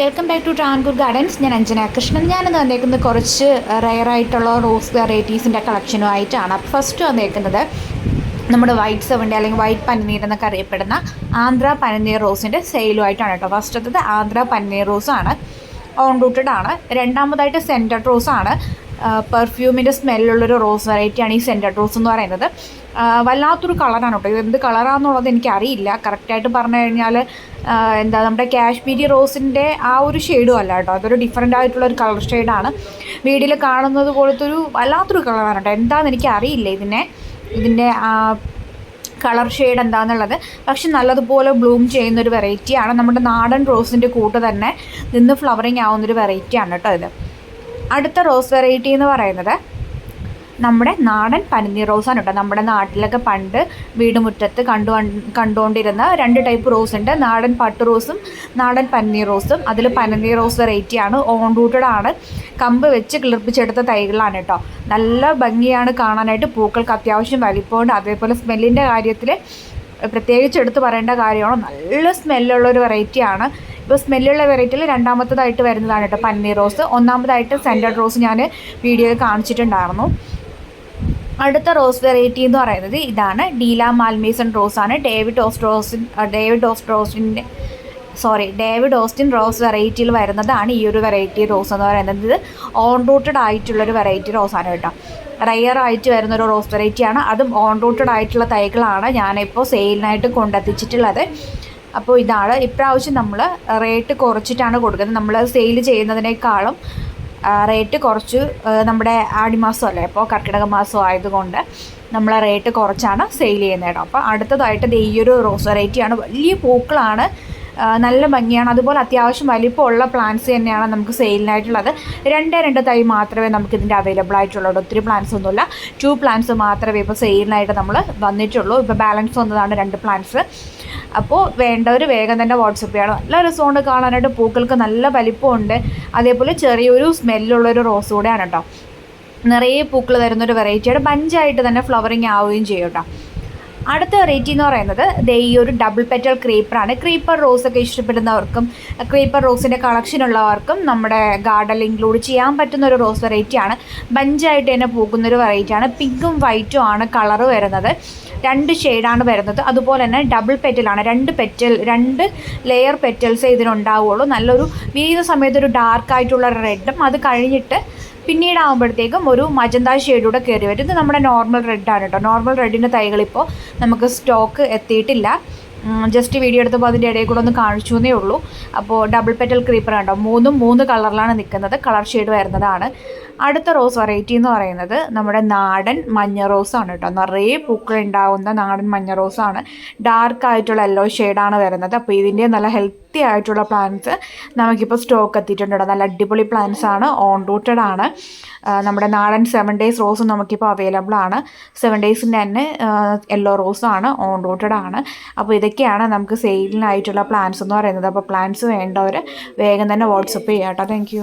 Welcome back to Travancore gardens ഞാൻ അഞ്ജന കൃഷ്ണൻ. ഞാൻ വന്നേക്കുന്നത് കുറച്ച് റെയർ ആയിട്ടുള്ള റോസ് വെറൈറ്റീസിന്റെ കളക്ഷനുമായിട്ടാണ്. ഫസ്റ്റ് വന്നേക്കുന്നത് നമ്മുടെ വൈറ്റ് സെവന്റെ അല്ലെങ്കിൽ വൈറ്റ് പനിനീർ എന്നൊക്കെ അറിയപ്പെടുന്ന ആന്ധ്ര പനിനീർ റോസിന്റെ സെയിലുമായിട്ടാണ് കേട്ടോ. ഫസ്റ്റത്തത് ആന്ധ്ര പനിനീർ റോസാണ്. ഓൺ റൂട്ടഡ് ആണ്. രണ്ടാമതായിട്ട് സെന്റർ റോസാണ് പെർഫ്യൂമിന്റെ സ്മെല്ലുള്ളൊരു റോസ് വെറൈറ്റിയാണ് ഈ സെന്റർ റോസ് എന്ന് പറയുന്നത്. വല്ലാത്തൊരു കളറാണ് കേട്ടോ. ഇത് എന്ത് കളറാണെന്നുള്ളത് എനിക്കറിയില്ല. കറക്റ്റായിട്ട് പറഞ്ഞു കഴിഞ്ഞാൽ എന്താ നമ്മുടെ കാശ്മീരി റോസിന്റെ ആ ഒരു ഷെയ്ഡും അല്ല കേട്ടോ. അതൊരു ഡിഫറെന്റ് ആയിട്ടുള്ള ഒരു കളർ ഷെയ്ഡാണ് വീഡിയോയിൽ കാണുന്നത് പോലത്തെ ഒരു വല്ലാത്തൊരു കളറാണ് കേട്ടോ. എന്താണെന്ന് എനിക്കറിയില്ല ഇതിനെ. ഇതിന്റെ കളർ ഷെയ്ഡ് എന്താണെന്നുള്ളത് പക്ഷെ നല്ലതുപോലെ ബ്ലൂം ചെയ്യുന്നൊരു വെറൈറ്റിയാണ് നമ്മുടെ നാടൻ റോസിന്റെ കൂട്ട് തന്നെ നിന്ന് ഫ്ലവറിങ് ആവുന്നൊരു വെറൈറ്റിയാണ് കേട്ടോ ഇത്. അടുത്ത റോസ് വെറൈറ്റി എന്ന് പറയുന്നത് നമ്മുടെ നാടൻ പനിനീർ റോസാണ് കേട്ടോ. നമ്മുടെ നാട്ടിലൊക്കെ പണ്ട് വീടുമുറ്റത്ത് കണ്ടു കണ്ടുകൊണ്ടിരുന്ന രണ്ട് ടൈപ്പ് റോസ് ഉണ്ട്. നാടൻ പട്ട് റോസും നാടൻ പനിനീർ റോസും. അതിൽ പനിനീർ റോസ് വെറൈറ്റിയാണ് ഓൺ റൂട്ടഡ് ആണ്. കമ്പ് വെച്ച് കിളിർപ്പിച്ചെടുത്ത തൈകളാണ് കേട്ടോ. നല്ല ഭംഗിയാണ് കാണാനായിട്ട്. പൂക്കൾക്ക് അത്യാവശ്യം വലിപ്പമുണ്ട്. അതേപോലെ സ്മെല്ലിന്റെ കാര്യത്തിൽ പ്രത്യേകിച്ച് എടുത്ത് പറയേണ്ട കാര്യമാണ്. നല്ല സ്മെല്ലുള്ള ഒരു വെറൈറ്റിയാണ് ഇപ്പോൾ സ്മെല്ലുള്ള വെറൈറ്റിയിൽ രണ്ടാമത്തതായിട്ട് വരുന്നതാണ് കേട്ടോ പന്നീർ റോസ്. ഒന്നാമതായിട്ട് സെന്റഡ് റോസ് ഞാൻ വീഡിയോയിൽ കാണിച്ചിട്ടുണ്ടായിരുന്നു. അടുത്ത റോസ് വെറൈറ്റി എന്ന് പറയുന്നത് ഇതാണ്. ഡീല മാൽമേസൺ റോസ് ആണ് ഡേവിഡ് ഓസ്ട്രോസിൻ ഡേവിഡ് ഓസ്ട്രോസിന്റെ സോറി ഡേവിഡ് ഓസ്റ്റിൻ റോസ് വെറൈറ്റിയിൽ വരുന്നതാണ് ഈ ഒരു വെറൈറ്റി റോസ് എന്ന് പറയുന്നത്. ഇത് ഓൺ റൂട്ടഡ് ആയിട്ടുള്ളൊരു വെറൈറ്റി റോസാണ് കേട്ടോ. റയർ ആയിട്ട് വരുന്ന ഒരു റോസ് വെറൈറ്റിയാണ്. അതും ഓൺ റൂട്ടഡ് ആയിട്ടുള്ള തൈകളാണ് ഞാനിപ്പോൾ സെയിലിനായിട്ട് കൊണ്ടെത്തിച്ചിട്ടുള്ളത്. അപ്പോൾ ഇതാണ്. ഇപ്രാവശ്യം നമ്മൾ റേറ്റ് കുറച്ചിട്ടാണ് കൊടുക്കുന്നത്. നമ്മൾ സെയിൽ ചെയ്യുന്നതിനേക്കാളും റേറ്റ് കുറച്ച് നമ്മുടെ ആടിമാസം അല്ലേ അപ്പോൾ കർക്കിടക മാസം ആയതുകൊണ്ട് നമ്മൾ റേറ്റ് കുറച്ചാണ് സെയിൽ ചെയ്യുന്നത് കേട്ടോ. അപ്പോൾ അടുത്തതായിട്ട് ഈ ഒരു റോസ് വെറൈറ്റിയാണ് വലിയ പൂക്കളാണ്. നല്ല ഭംഗിയാണ്. അതുപോലെ അത്യാവശ്യം വലിപ്പമുള്ള പ്ലാന്റ്സ് തന്നെയാണ് നമുക്ക് സെയിലിനായിട്ടുള്ളത്. രണ്ട് രണ്ട് തൈ മാത്രമേ നമുക്ക് ഇതിന്റെ അവൈലബിൾ ആയിട്ടുള്ളൂ. ഒത്തിരി പ്ലാന്റ്സ് ഒന്നുമില്ല. ടു പ്ലാന്റ്സ് മാത്രമേ ഇപ്പോൾ സെയിലിനായിട്ട് നമ്മൾ വന്നിട്ടുള്ളൂ. ഇപ്പോൾ ബാലൻസ് വന്നതാണ് രണ്ട് പ്ലാന്റ്സ്. അപ്പോൾ വേണ്ടവർ വേഗം തന്നെ വാട്സപ്പ് ചെയ്യണം. നല്ല രസമുണ്ട് കാണാനായിട്ട് പൂക്കൾക്ക് നല്ല വലിപ്പമുണ്ട്. അതേപോലെ ചെറിയൊരു സ്മെല്ലുള്ളൊരു റോസ് കൂടെയാണ് കേട്ടോ നിറയെ പൂക്കൾ തരുന്നൊരു വെറൈറ്റിയുടെ ബഞ്ചായിട്ട് തന്നെ ഫ്ലവറിങ് ആവുകയും ചെയ്യും കേട്ടോ അടുത്ത വെറൈറ്റി എന്ന് പറയുന്നത് ദേ ഈ ഒരു ഡബിൾ പെറ്റൽ ക്രീപ്പറാണ് ക്രീപ്പർ റോസ് ഒക്കെ ഇഷ്ടപ്പെടുന്നവർക്കും ക്രീപ്പർ റോസിന്റെ കളക്ഷൻ ഉള്ളവർക്കും നമ്മുടെ ഗാർഡനിൽ ഇൻക്ലൂഡ് ചെയ്യാൻ പറ്റുന്ന ഒരു റോസ് വെറൈറ്റിയാണ് ബഞ്ചായിട്ട് തന്നെ പൂക്കുന്നൊരു വെറൈറ്റിയാണ് പിങ്കും വൈറ്റും ആണ് കളറ് വരുന്നത്. രണ്ട് ഷെയ്ഡാണ് വരുന്നത്. അതുപോലെ തന്നെ ഡബിൾ പെറ്റലാണ് രണ്ട് പെറ്റൽ രണ്ട് ലെയർ പെറ്റൽസേ ഇതിനുണ്ടാവുള്ളൂ. നല്ലൊരു വീഴുന്ന സമയത്ത് ഒരു ഡാർക്ക് ആയിട്ടുള്ള റെഡും അത് കഴിഞ്ഞിട്ട് പിന്നീട് ആകുമ്പോഴത്തേക്കും ഒരു മജന്ത ഷെയ്ഡൂടെ കയറി വരും. ഇത് നമ്മുടെ നോർമൽ റെഡാണ് കേട്ടോ. നോർമൽ റെഡിന്റെ തൈകളിപ്പോൾ നമുക്ക് സ്റ്റോക്ക് എത്തിയിട്ടില്ല. ജസ്റ്റ് വീഡിയോ എടുത്തപ്പോൾ അതിന്റെ ഇടയിൽ കൂടെ ഒന്ന് കാണിച്ചു എന്നേ ഉള്ളൂ. അപ്പോൾ ഡബിൾ പെറ്റൽ ക്രീപ്പർ കണ്ടോ മൂന്നും മൂന്ന് കളറിലാണ് നിൽക്കുന്നത്. കളർ ഷെയ്ഡ് വരുന്നതാണ്. അടുത്ത റോസ് വെറൈറ്റി എന്ന് പറയുന്നത് നമ്മുടെ നാടൻ മഞ്ഞ ആണ് കേട്ടോ. നിറയെ പൂക്കൾ ഉണ്ടാവുന്ന നാടൻ മഞ്ഞ ആണ്. ഡാർക്ക് ആയിട്ടുള്ള യെല്ലോ ഷെയ്ഡാണ് വരുന്നത്. അപ്പോൾ ഇതിന്റെ നല്ല ഹെൽത്തി ആയിട്ടുള്ള പ്ലാന്റ്സ് നമുക്കിപ്പോൾ സ്റ്റോക്ക് എത്തിയിട്ടുണ്ട് കേട്ടോ. നല്ല അടിപൊളി പ്ലാന്റ്സ് ആണ്. ഓൺ റൂട്ടഡ് ആണ് നമ്മുടെ നാടൻ സെവൻ ഡേയ്സ് റോസ് നമുക്കിപ്പോൾ അവൈലബിൾ ആണ്. സെവൻ ഡേയ്സിന്റെ തന്നെ യെല്ലോ റോസാണ് ഓൺ റൂട്ടഡ് ആണ്. അപ്പോൾ ഇതൊക്കെയാണ് നമുക്ക് സെയിലിനായിട്ടുള്ള പ്ലാന്റ്സ് എന്ന് പറയുന്നത്. അപ്പോൾ പ്ലാന്റ്സ് വേണ്ടവർ വേഗം തന്നെ വാട്സപ്പ് ചെയ്യാം കേട്ടോ. താങ്ക്